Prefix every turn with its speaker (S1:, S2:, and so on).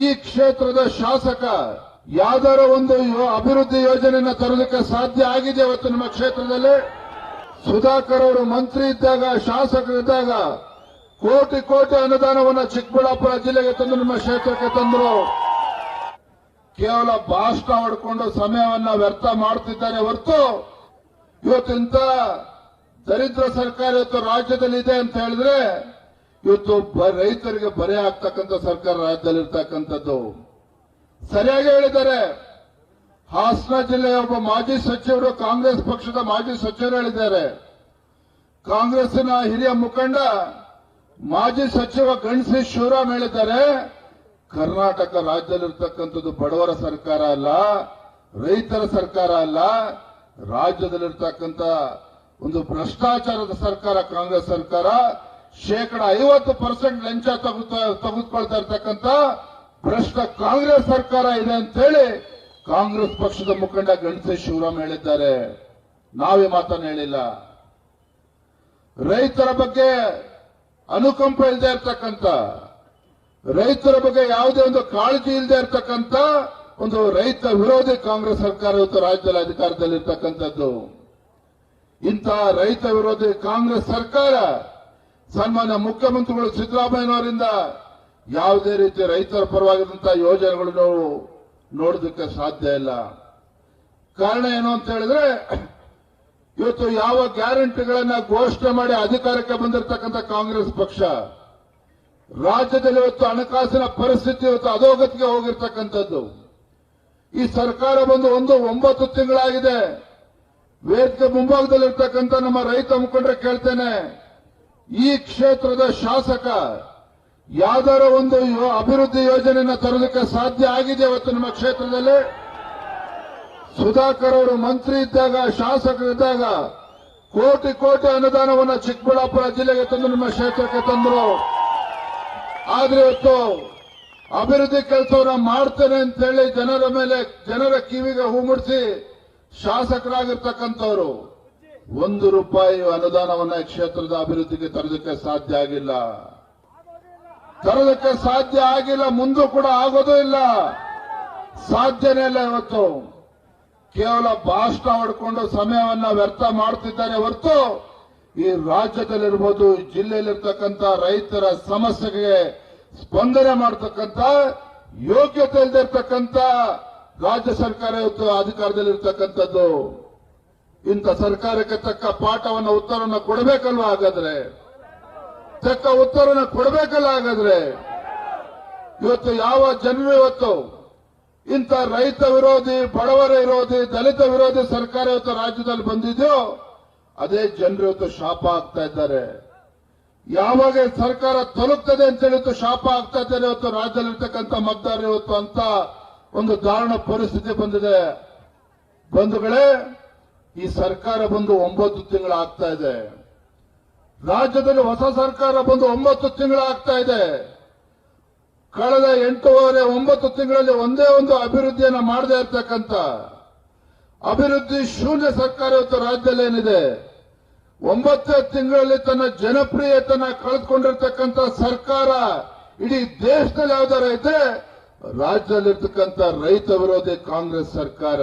S1: ಈ ಕ್ಷೇತ್ರದ ಶಾಸಕ ಯಾವ್ದಾರ ಒಂದು ಅಭಿವೃದ್ಧಿ ಯೋಜನೆಯನ್ನ ತರಲಿಕ್ಕೆ ಸಾಧ್ಯ ಆಗಿದೆ ಇವತ್ತು ನಮ್ಮ ಕ್ಷೇತ್ರದಲ್ಲಿ? ಸುಧಾಕರ್ ಅವರು ಮಂತ್ರಿ ಇದ್ದಾಗ ಶಾಸಕರಿದ್ದಾಗ ಕೋಟಿ ಕೋಟಿ ಅನುದಾನವನ್ನು ಚಿಕ್ಕಬಳ್ಳಾಪುರ ಜಿಲ್ಲೆಗೆ ತಂದು ನಮ್ಮ ಕ್ಷೇತ್ರಕ್ಕೆ ತಂದರು. ಕೇವಲ ಭಾಷಣ ಹೊಡ್ಕೊಂಡು ಸಮಯವನ್ನ ವ್ಯರ್ಥ ಮಾಡುತ್ತಿದ್ದಾರೆ ಹೊರತು ಇವತ್ತಿಂತ ದರಿದ್ರ ಸರ್ಕಾರ ಇವತ್ತು ರಾಜ್ಯದಲ್ಲಿ ಇದೆ ಅಂತ ಹೇಳಿದ್ರೆ ಇವತ್ತು ರೈತರಿಗೆ ಬರೆ ಆಗ್ತಕ್ಕಂಥ ಸರ್ಕಾರ ರಾಜ್ಯದಲ್ಲಿ ಇರ್ತಕ್ಕಂಥದ್ದು. ಸರಿಯಾಗಿ ಹೇಳಿದ್ದಾರೆ. ಹಾಸನ ಜಿಲ್ಲೆಯ ಒಬ್ಬ ಮಾಜಿ ಸಚಿವರು ಕಾಂಗ್ರೆಸ್ ಪಕ್ಷದ ಮಾಜಿ ಸಚಿವರು ಹೇಳಿದ್ದಾರೆ. ಕಾಂಗ್ರೆಸ್ನ ಹಿರಿಯ ಮುಖಂಡ, ಮಾಜಿ ಸಚಿವ ಗಣಸಿ ಶಿವರಾಮ್ ಹೇಳಿದ್ದಾರೆ. ಕರ್ನಾಟಕ ರಾಜ್ಯದಲ್ಲಿರ್ತಕ್ಕಂಥದ್ದು ಬಡವರ ಸರ್ಕಾರ ಅಲ್ಲ, ರೈತರ ಸರ್ಕಾರ ಅಲ್ಲ ರಾಜ್ಯದಲ್ಲಿರ್ತಕ್ಕಂಥ ಒಂದು ಭ್ರಷ್ಟಾಚಾರದ ಸರ್ಕಾರ, ಕಾಂಗ್ರೆಸ್ ಸರ್ಕಾರ. ಶೇಕಡ ಐವತ್ತು ಪರ್ಸೆಂಟ್ ಲಂಚ ತೆಗೆದುಕೊಳ್ತಾ ಇರ್ತಕ್ಕಂಥ ಭ್ರಷ್ಟ ಕಾಂಗ್ರೆಸ್ ಸರ್ಕಾರ ಇದೆ ಅಂತ ಹೇಳಿ ಕಾಂಗ್ರೆಸ್ ಪಕ್ಷದ ಮುಖಂಡ ಗಣಸಿ ಶಿವರಾಮ್ ಹೇಳಿದ್ದಾರೆ. ನಾವೇ ಮಾತನ್ನ ಹೇಳಿಲ್ಲ. ರೈತರ ಬಗ್ಗೆ ಅನುಕಂಪ ಇಲ್ಲದೆ ಇರ್ತಕ್ಕಂಥ, ರೈತರ ಬಗ್ಗೆ ಯಾವುದೇ ಒಂದು ಕಾಳಜಿ ಇಲ್ಲದೆ ಇರ್ತಕ್ಕಂಥ ಒಂದು ರೈತ ವಿರೋಧಿ ಕಾಂಗ್ರೆಸ್ ಸರ್ಕಾರ ಇವತ್ತು ರಾಜ್ಯದಲ್ಲಿ ಅಧಿಕಾರದಲ್ಲಿರ್ತಕ್ಕಂಥದ್ದು. ಇಂತಹ ರೈತ ವಿರೋಧಿ ಕಾಂಗ್ರೆಸ್ ಸರ್ಕಾರ ಸನ್ಮಾನ್ಯ ಮುಖ್ಯಮಂತ್ರಿಗಳು ಸಿದ್ದರಾಮಯ್ಯನವರಿಂದ ಯಾವುದೇ ರೀತಿ ರೈತರ ಯೋಜನೆಗಳು ಯೋಜನೆಗಳನ್ನು ನೋಡೋದಕ್ಕೆ ಸಾಧ್ಯ ಇಲ್ಲ. ಕಾರಣ ಏನು ಅಂತ ಹೇಳಿದ್ರೆ, ಇವತ್ತು ಯಾವ ಗ್ಯಾರಂಟಿಗಳನ್ನ ಘೋಷಣೆ ಮಾಡಿ ಅಧಿಕಾರಕ್ಕೆ ಬಂದಿರತಕ್ಕಂಥ ಕಾಂಗ್ರೆಸ್ ಪಕ್ಷ, ರಾಜ್ಯದಲ್ಲಿ ಇವತ್ತು ಹಣಕಾಸಿನ ಪರಿಸ್ಥಿತಿ ಇವತ್ತು ಅಧೋಗತಿಗೆ ಹೋಗಿರ್ತಕ್ಕಂಥದ್ದು. ಈ ಸರ್ಕಾರ ಬಂದು ಒಂದು ಒಂಬತ್ತು ತಿಂಗಳಾಗಿದೆ. ವೇದಿಕೆ ಮುಂಭಾಗದಲ್ಲಿರ್ತಕ್ಕಂಥ ನಮ್ಮ ರೈತ ಮುಖಂಡ್ರೆ ಕೇಳ್ತೇನೆ ಈ ಕ್ಷೇತ್ರದ ಶಾಸಕ ಯಾವ್ದಾರ ಒಂದು ಅಭಿವೃದ್ಧಿ ಯೋಜನೆಯನ್ನು ತರೋದಕ್ಕೆ ಸಾಧ್ಯ ಆಗಿದೆ ಇವತ್ತು ನಮ್ಮ ಕ್ಷೇತ್ರದಲ್ಲಿ? ಸುಧಾಕರ್ ಅವರು ಮಂತ್ರಿ ಇದ್ದಾಗ ಶಾಸಕರಿದ್ದಾಗ ಕೋಟಿ ಕೋಟಿ ಅನುದಾನವನ್ನು ಚಿಕ್ಕಬಳ್ಳಾಪುರ ಜಿಲ್ಲೆಗೆ ತಂದು ನಮ್ಮ ಕ್ಷೇತ್ರಕ್ಕೆ ತಂದರು. ಆದ್ರೆ ಇವತ್ತು ಅಭಿವೃದ್ಧಿ ಕೆಲಸವನ್ನ ಮಾಡ್ತೇನೆ ಅಂತ ಹೇಳಿ ಜನರ ಮೇಲೆ, ಜನರ ಕಿವಿಗೆ ಹೂ ಮುಡಿಸಿ ಶಾಸಕರಾಗಿರ್ತಕ್ಕಂಥವ್ರು. ಒಂದು ರೂಪಾಯಿ ಅನುದಾನವನ್ನ ಕ್ಷೇತ್ರದ ಅಭಿವೃದ್ಧಿಗೆ ತರೋದಕ್ಕೆ ಸಾಧ್ಯ ಆಗಿಲ್ಲ. ತರೋದಕ್ಕೆ ಸಾಧ್ಯ ಆಗಿಲ್ಲ, ಮುಂದೂ ಕೂಡ ಆಗೋದೂ ಇಲ್ಲ. ಸಾಧ್ಯನೇ ಇಲ್ಲ ಇವತ್ತು. ಕೇವಲ ಭಾಷಣ ಹೊಡ್ಕೊಂಡು ಸಮಯವನ್ನ ವ್ಯರ್ಥ ಮಾಡುತ್ತಿದ್ದಾರೆ ಹೊರತು ಈ ರಾಜ್ಯದಲ್ಲಿರ್ಬೋದು ಜಿಲ್ಲೆಯಲ್ಲಿರ್ತಕ್ಕಂಥ ರೈತರ ಸಮಸ್ಯೆಗೆ ಸ್ಪಂದನೆ ಮಾಡತಕ್ಕಂಥ, ಯೋಗ್ಯತೆ ಇಲ್ದಿರ್ತಕ್ಕಂಥ ರಾಜ್ಯ ಸರ್ಕಾರ ಇವತ್ತು ಅಧಿಕಾರದಲ್ಲಿರ್ತಕ್ಕಂಥದ್ದು. ಇಂಥ ಸರ್ಕಾರಕ್ಕೆ ತಕ್ಕ ಪಾಠವನ್ನ ಉತ್ತರವನ್ನು ಕೊಡಬೇಕಲ್ವ ಹಾಗಾದ್ರೆ? ತಕ್ಕ ಉತ್ತರವನ್ನು ಕೊಡಬೇಕಲ್ಲ ಹಾಗಾದ್ರೆ? ಇವತ್ತು ಯಾವ ಜನರು ಇವತ್ತು ಇಂಥ ರೈತ ವಿರೋಧಿ, ಬಡವರ ವಿರೋಧಿ, ದಲಿತ ವಿರೋಧಿ ಸರ್ಕಾರ ಇವತ್ತು ರಾಜ್ಯದಲ್ಲಿ ಬಂದಿದೆಯೋ, ಅದೇ ಜನರು ಇವತ್ತು ಶಾಪ ಆಗ್ತಾ ಇದ್ದಾರೆ. ಯಾವಾಗ ಸರ್ಕಾರ ತಲುಪ್ತದೆ ಅಂತ ಹೇಳಿ ಇವತ್ತು ಶಾಪ ಆಗ್ತಾ ಇದ್ದಾರೆ ಇವತ್ತು ರಾಜ್ಯದಲ್ಲಿರ್ತಕ್ಕಂಥ ಮತದಾರರು ಇವತ್ತು ಅಂತ ಒಂದು ದಾರುಣ ಪರಿಸ್ಥಿತಿ ಬಂದಿದೆ. ಬಂಧುಗಳೇ ಈ ಸರ್ಕಾರ ಬಂದು ಒಂಬತ್ತು ತಿಂಗಳು ಆಗ್ತಾ ಇದೆ. ರಾಜ್ಯದಲ್ಲಿ ಹೊಸ ಸರ್ಕಾರ ಬಂದು ಒಂಬತ್ತು ತಿಂಗಳಾಗ್ತಾ ಇದೆ. ಕಳೆದ ಎಂಟೂವರೆ ಒಂಬತ್ತು ತಿಂಗಳಲ್ಲಿ ಒಂದೇ ಒಂದು ಅಭಿವೃದ್ಧಿಯನ್ನು ಮಾಡದೇ ಇರ್ತಕ್ಕಂಥ ಅಭಿವೃದ್ಧಿ ಶೂನ್ಯ ಸರ್ಕಾರ ಇವತ್ತು ರಾಜ್ಯದಲ್ಲಿ ಏನಿದೆ? ಒಂಬತ್ತೇ ತಿಂಗಳಲ್ಲಿ ತನ್ನ ಜನಪ್ರಿಯತೆಯನ್ನ ಕಳೆದುಕೊಂಡಿರ್ತಕ್ಕಂಥ ಸರ್ಕಾರ ಇಡೀ ದೇಶದಲ್ಲಿ ಯಾವ್ದಾರ ಇದ್ರೆ ರಾಜ್ಯದಲ್ಲಿರ್ತಕ್ಕಂಥ ರೈತ ವಿರೋಧಿ ಕಾಂಗ್ರೆಸ್ ಸರ್ಕಾರ.